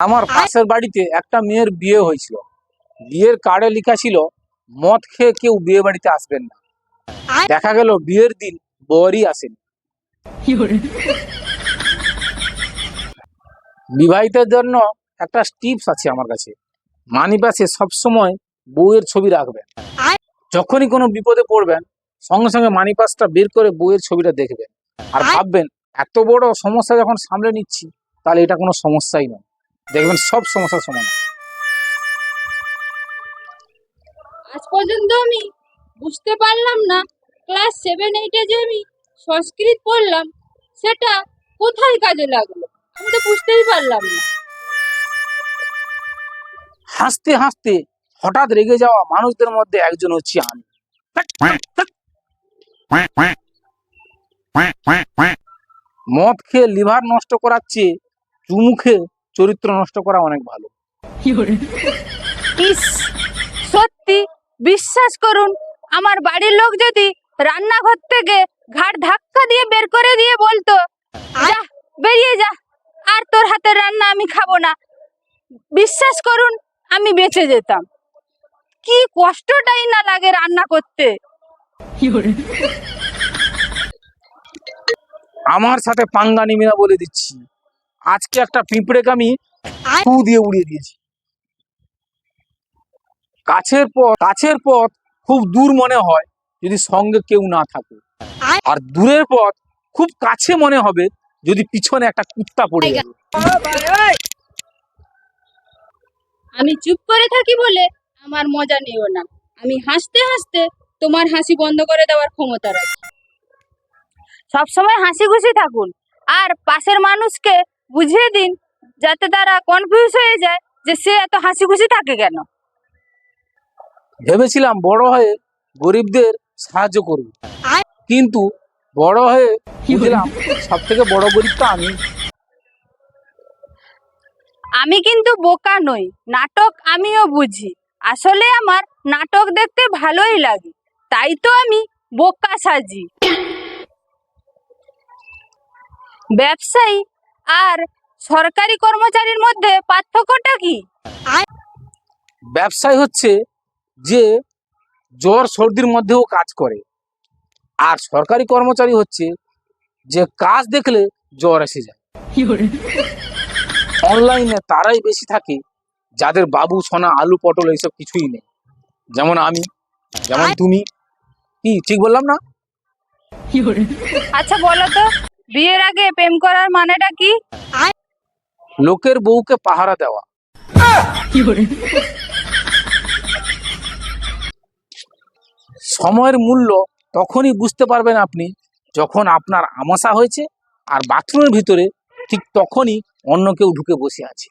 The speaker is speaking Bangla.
আমার পাশের বাড়িতে একটা মেয়ের বিয়ে হয়েছিল। বিয়ের কার্ডে লেখা ছিল মদ খেয়ে কেউ বিয়ে বাড়িতে আসবেন না। দেখা গেল বিয়ের দিন বরই আসেন। বিবাহিতের জন্য একটা টিপস আছে আমার কাছে। মানি পাশে সবসময় বউয়ের ছবি রাখবেন যখনই কোনো বিপদে পড়বেন সঙ্গে সঙ্গে মানি পাসটা বের করে বউয়ের ছবিটা দেখবেন। আর ভাববেন এত বড় সমস্যা যখন সামলে নিচ্ছি তাহলে এটা কোনো সমস্যাই নয়। দেখবেন সব সমস্যার সমাধান। আজ পর্যন্ত আমি বুঝতে পারলাম না ক্লাস সেভেন এইটে যে আমি সংস্কৃত পড়লাম সেটা কোথায় কাজে লাগল? আমি তো বুঝতেই পারলাম না। হাসতে হাসতে হঠাৎ রেগে যাওয়া মানুষদের মধ্যে একজন হচ্ছি আমি। মদ খেয়ে লিভার নষ্ট করার চেয়ে চুমু খেয়ে চরিত্র নষ্ট করা অনেক ভালো। ইস সত্যি বিশ্বাস করুন আমার বাড়ির লোক যদি রান্নাঘর থেকে ঘাট ধাক্কা দিয়ে বের করে দিয়ে বলতো যা বেরিয়ে যা আর তোর হাতের রান্না আমি খাব না। বিশ্বাস করুন আমি বেঁচে যেতাম। কি কষ্টটাই না লাগে রান্না করতে। আমার সাথে পাঙ্গা নিবি না বলে দিচ্ছি। আজকে একটা পিঁপড়েকে আমি ফু দিয়ে উড়িয়ে দিয়েছি। কাছের পথ কাছের পথ খুব দূর মনে হয় যদি সঙ্গে কেউ না থাকে। আর দূরের পথ খুব কাছে মনে হবে যদি পিছনে একটা কুত্তা পড়ে যাবে আমি চুপ করে থাকি বলে আমার মজা নিও না। আমি হাসতে হাসতে তোমার হাসি বন্ধ করে দেওয়ার ক্ষমতা রাখি। সবসময় হাসি খুশি থাকুন। আর পাশের মানুষকে বুঝিয়ে দিন যাতে তারা কনফিউজ হয়ে যায় যে সে এত হাসি খুশি থাকে কেন। ভেবেছিলাম বড় হয়ে গরিবদের সাহায্য করব। কিন্তু বড় হয়ে বুঝলাম সব থেকে বড় গরিব তো আমি। আমি কিন্তু বোকা নই নাটক আমিও বুঝি। আসলে আমার নাটক দেখতে ভালোই লাগে তাই তো আমি বোকা সাজি। ব্যবসায়ী আর সরকারি কর্মচারীর মধ্যে পার্থক্যটা কি? ব্যবসায় হচ্ছে যে জ্বর সর্দির মধ্যেও কাজ করে। আর সরকারি কর্মচারী হচ্ছে যে কাজ দেখলে জ্বর এসে যায়। অনলাইনে তারাই বেশি থাকে যাদের বাবু সোনা আলু পটল এইসব কিছুই নেই। যেমন আমি যেমন তুমি। কি ঠিক বললাম না? আচ্ছা বলো তো। বিয়ের আগে প্রেম করার মানেটা কি? লোকের বউকে পাহারা দেওয়া। সময়ের মূল্য তখনই বুঝতে পারবেন আপনি যখন আপনার আমাশা হয়েছে আর বাথরুমের ভিতরে ঠিক তখনই অন্য কেউ ঢুকে বসে আছে।